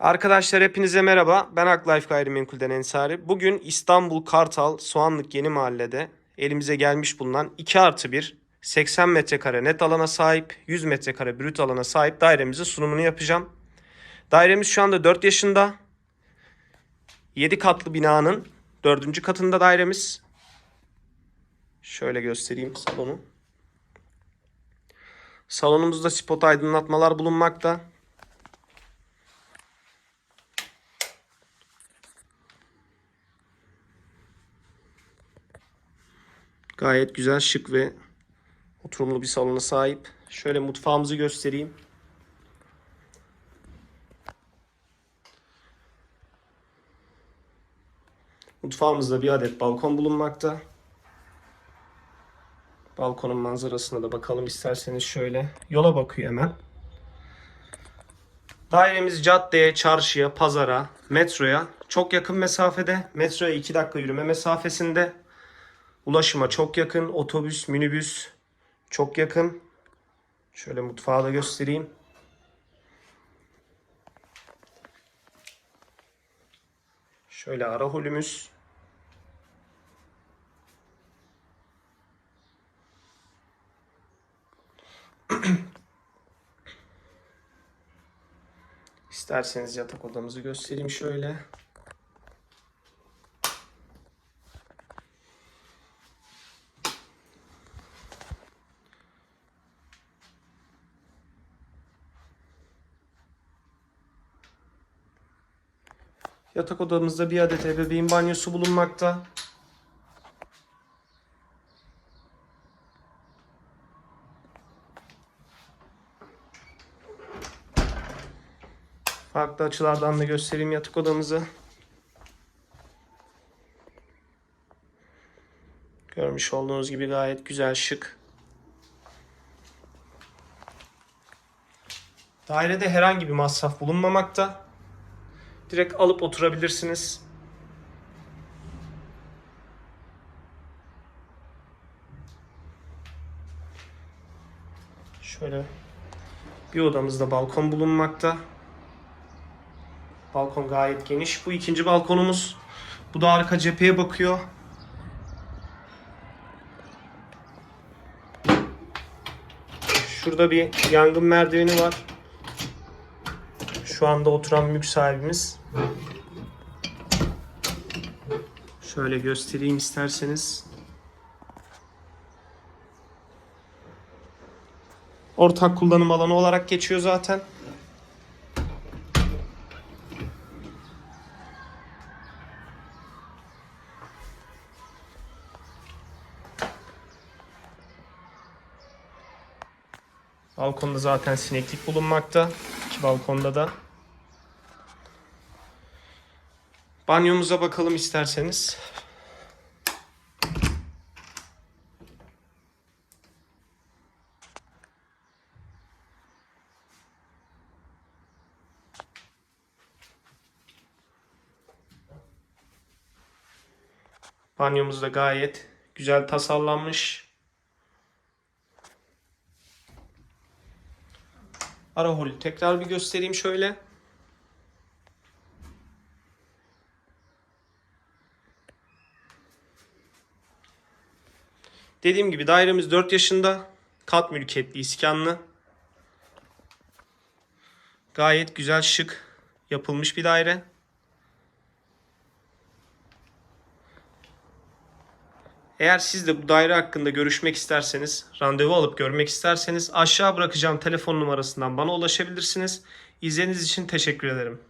Arkadaşlar hepinize merhaba. Ben Aklife Gayrimenkul'den Ensari. Bugün İstanbul Kartal Soğanlık Yeni Mahalle'de elimize gelmiş bulunan 2 artı 1 80 metrekare net alana sahip 100 metrekare brüt alana sahip dairemizin sunumunu yapacağım. Dairemiz şu anda 4 yaşında. 7 katlı binanın 4. katında dairemiz. Şöyle göstereyim salonu. Salonumuzda spot aydınlatmalar bulunmakta. Gayet güzel, şık ve oturumlu bir salona sahip. Şöyle mutfağımızı göstereyim. Mutfağımızda bir adet balkon bulunmakta. Balkonun manzarasına da bakalım isterseniz şöyle. Yola bakıyor hemen. Dairemiz caddeye, çarşıya, pazara, metroya çok yakın mesafede. Metroya 2 dakika yürüme mesafesinde. Ulaşıma çok yakın. Otobüs, minibüs çok yakın. Şöyle mutfağı da göstereyim. Şöyle ara holümüz. İsterseniz yatak odamızı göstereyim şöyle. Yatak odamızda bir adet ebeveyn banyosu bulunmakta. Farklı açılardan da göstereyim yatak odamızı. Görmüş olduğunuz gibi gayet güzel, şık. Dairede herhangi bir masraf bulunmamakta. Direkt alıp oturabilirsiniz. Şöyle bir odamızda balkon bulunmakta. Balkon gayet geniş. Bu ikinci balkonumuz. Bu da arka cepheye bakıyor. Şurada bir yangın merdiveni var. Şu anda oturan mülk sahibimiz. Şöyle göstereyim isterseniz. Ortak kullanım alanı olarak geçiyor zaten. Balkonda zaten sineklik bulunmakta. İki balkonda da. Banyomuza bakalım isterseniz. Banyomuz da gayet güzel tasarlanmış. Ara holü tekrar bir göstereyim şöyle. Dediğim gibi dairemiz 4 yaşında. Kat mülkiyetli iskanlı. Gayet güzel şık yapılmış bir daire. Eğer siz de bu daire hakkında görüşmek isterseniz, randevu alıp görmek isterseniz aşağı bırakacağım telefon numarasından bana ulaşabilirsiniz. İzlediğiniz için teşekkür ederim.